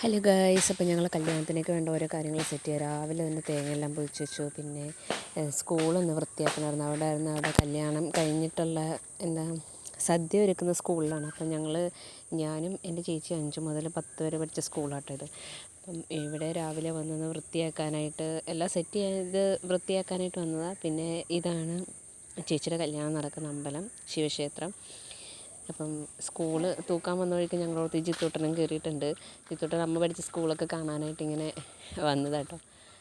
Hello guys അപ്പോൾ ഞങ്ങൾ കല്യാണത്തിനൊക്കെ വേണ്ട ഓരോ കാര്യങ്ങൾ സെറ്റ് ചെയ്യാം. രാവിലെ തന്നെ തേങ്ങയെല്ലാം പൊതിച്ച് വെച്ചു. പിന്നെ സ്കൂളൊന്ന് വൃത്തിയാക്കണമായിരുന്നു. അവിടെ ആയിരുന്നു അവിടെ കല്യാണം കഴിഞ്ഞിട്ടുള്ള എന്താ സദ്യ ഒരുക്കുന്ന സ്കൂളിലാണ് അപ്പം ഞങ്ങൾ ഞാനും എന്റെ ചേച്ചി അഞ്ച് മുതൽ പത്ത് വരെ പഠിച്ച സ്കൂളാട്ടോ ഇത്. അപ്പം ഇവിടെ രാവിലെ വന്നത് വൃത്തിയാക്കാനായിട്ട് എല്ലാം സെറ്റ് ചെയ്ത് വൃത്തിയാക്കാനായിട്ട് വന്നതാണ് പിന്നെ ഇതാണ് ചേച്ചിയുടെ കല്യാണം നടക്കുന്ന അമ്പലം ശിവക്ഷേത്രം. അപ്പം സ്കൂൾ തൂക്കാൻ വന്ന വഴിക്ക് ഞങ്ങളോടത്ത് ജിത്തൂട്ടനും കയറിയിട്ടുണ്ട്. ജിത്തൂട്ടൻ അമ്മ പഠിച്ച സ്കൂളൊക്കെ കാണാനായിട്ട് ഇങ്ങനെ വന്നതാട്ടോ.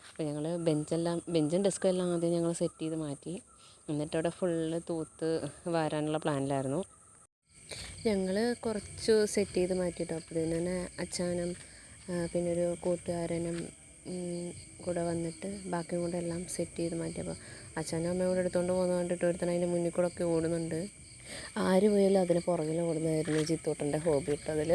അപ്പോൾ ഞങ്ങൾ ബെഞ്ചെല്ലാം ബെഞ്ചും ഡെസ്കും എല്ലാം ആദ്യം ഞങ്ങൾ സെറ്റ് ചെയ്ത് മാറ്റി. എന്നിട്ട് അവിടെ ഫുള്ള് തൂത്ത് വാരാനുള്ള പ്ലാനിലായിരുന്നു. ഞങ്ങൾ കുറച്ച് സെറ്റ് ചെയ്ത് മാറ്റിയിട്ടോ. പിന്നെ തന്നെ അച്ഛനും പിന്നെ ഒരു കൂട്ടുകാരനും കൂടെ വന്നിട്ട് ബാക്കിയും കൂടെ എല്ലാം സെറ്റ് ചെയ്ത് മാറ്റിയപ്പോൾ അച്ഛനും അമ്മയും കൂടെ എടുത്തുകൊണ്ട് പോകുന്നത് കണ്ടിട്ട് ഒരുത്തൻ അതിന്റെ മുന്നിൽ കൂടെ ഒക്കെ ഓടുന്നുണ്ട്. ആര് പോയാലും അതിന് പുറകിൽ ഓടുന്നതായിരുന്നു ചിത്തോട്ടന്റെ ഹോബി കേട്ടോ അതിൽ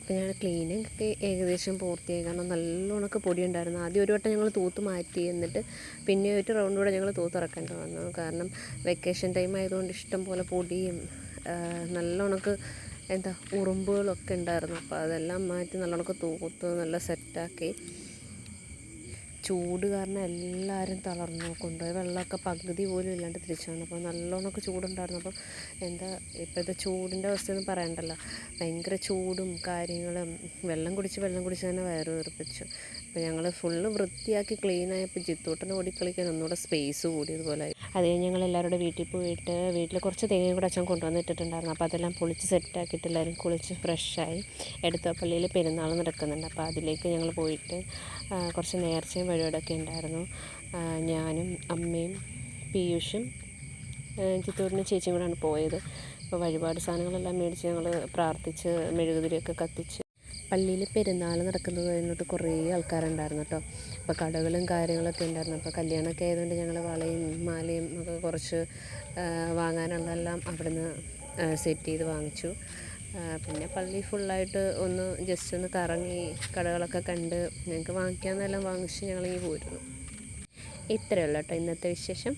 അപ്പോൾ ഞാൻ ക്ലീനിങ് ഒക്കെ ഏകദേശം പൂർത്തിയായി. കാരണം നല്ലോണമൊക്കെ പൊടി ഉണ്ടായിരുന്നു ആദ്യം ഒരു വട്ടം ഞങ്ങൾ തൂത്ത് മാറ്റി എന്നിട്ട് പിന്നെ ഒരു റൗണ്ട് കൂടെ ഞങ്ങൾ തൂത്തിറക്കേണ്ടി വന്നു കാരണം വെക്കേഷൻ ടൈം ആയതുകൊണ്ട് ഇഷ്ടം പോലെ പൊടിയും നല്ലോണക്ക് എന്താ ഉറുമ്പുകളൊക്കെ ഉണ്ടായിരുന്നു. അപ്പോൾ അതെല്ലാം മാറ്റി നല്ലോണമൊക്കെ തൂത്ത് നല്ല സെറ്റാക്കി ചൂട് കാരണം എല്ലാവരും തളർന്നു. കൊണ്ടുപോയി വെള്ളമൊക്കെ പകുതി പോലും ഇല്ലാണ്ട് തിരിച്ചു വന്നു. അപ്പോൾ നല്ലോണമൊക്കെ ചൂടുണ്ടായിരുന്നു. അപ്പം എന്താ ഇപ്പോഴത്തെ ചൂടിന്റെ അവസ്ഥയൊന്നും പറയണ്ടല്ലോ. ഭയങ്കര ചൂടും കാര്യങ്ങളും. വെള്ളം കുടിച്ച് വെള്ളം കുടിച്ച് തന്നെ വയറ് വീർപ്പിച്ചു അപ്പോൾ ഞങ്ങൾ ഫുള്ള് വൃത്തിയാക്കി ക്ലീൻ ആയപ്പോൾ ജിത്തൂട്ടന് ഓടിക്കളിക്കാൻ ഒന്നുകൂടെ സ്പേസ് കൂടിയതുപോലെ അത് കഴിഞ്ഞ് ഞങ്ങൾ എല്ലാവരുടെ വീട്ടിൽ പോയിട്ട് വീട്ടിൽ കുറച്ച് തേങ്ങയും കൂടെ അച്ഛൻ കൊണ്ടുവന്നിട്ടിട്ടുണ്ടായിരുന്നു അപ്പോൾ അതെല്ലാം പൊളിച്ച് സെറ്റാക്കിയിട്ട് എല്ലാവരും കുളിച്ച് ഫ്രഷായി എടുത്തപ്പള്ളിയിൽ പെരുന്നാൾ നടക്കുന്നുണ്ട്. അപ്പോൾ അതിലേക്ക് ഞങ്ങൾ പോയിട്ട് കുറച്ച് നേർച്ചയും വഴിപാടൊക്കെ ഉണ്ടായിരുന്നു. ഞാനും അമ്മയും പീയൂഷും ചിത്തൂരിനും ചേച്ചിയും കൂടെയാണ് പോയത്. അപ്പോൾ വഴിപാട് സാധനങ്ങളെല്ലാം മേടിച്ച് ഞങ്ങൾ പ്രാർത്ഥിച്ച് മെഴുകുതിരിയൊക്കെ കത്തിച്ച് പള്ളിയിൽ പെരുന്നാൾ നടക്കുന്നത് കഴിഞ്ഞിട്ട് കുറേ ആൾക്കാരുണ്ടായിരുന്നു കേട്ടോ. അപ്പോൾ കടകളും കാര്യങ്ങളൊക്കെ ഉണ്ടായിരുന്നു. അപ്പോൾ കല്യാണമൊക്കെ ആയതുകൊണ്ട് ഞങ്ങൾ വളയും മാലയും ഒക്കെ കുറച്ച് വാങ്ങാനുള്ളതെല്ലാം അവിടുന്ന് സെറ്റ് ചെയ്ത് വാങ്ങിച്ചു. പിന്നെ പള്ളി ഫുള്ളായിട്ട് ഒന്ന് ജസ്റ്റ് ഒന്ന് കറങ്ങി കടകളൊക്കെ കണ്ട് ഞങ്ങൾക്ക് വാങ്ങിക്കാമെന്നെല്ലാം വാങ്ങിച്ച് ഞങ്ങളിങ്ങനെ പോയിരുന്നു ഇത്രയേ ഉള്ളൂ കേട്ടോ ഇന്നത്തെ വിശേഷം.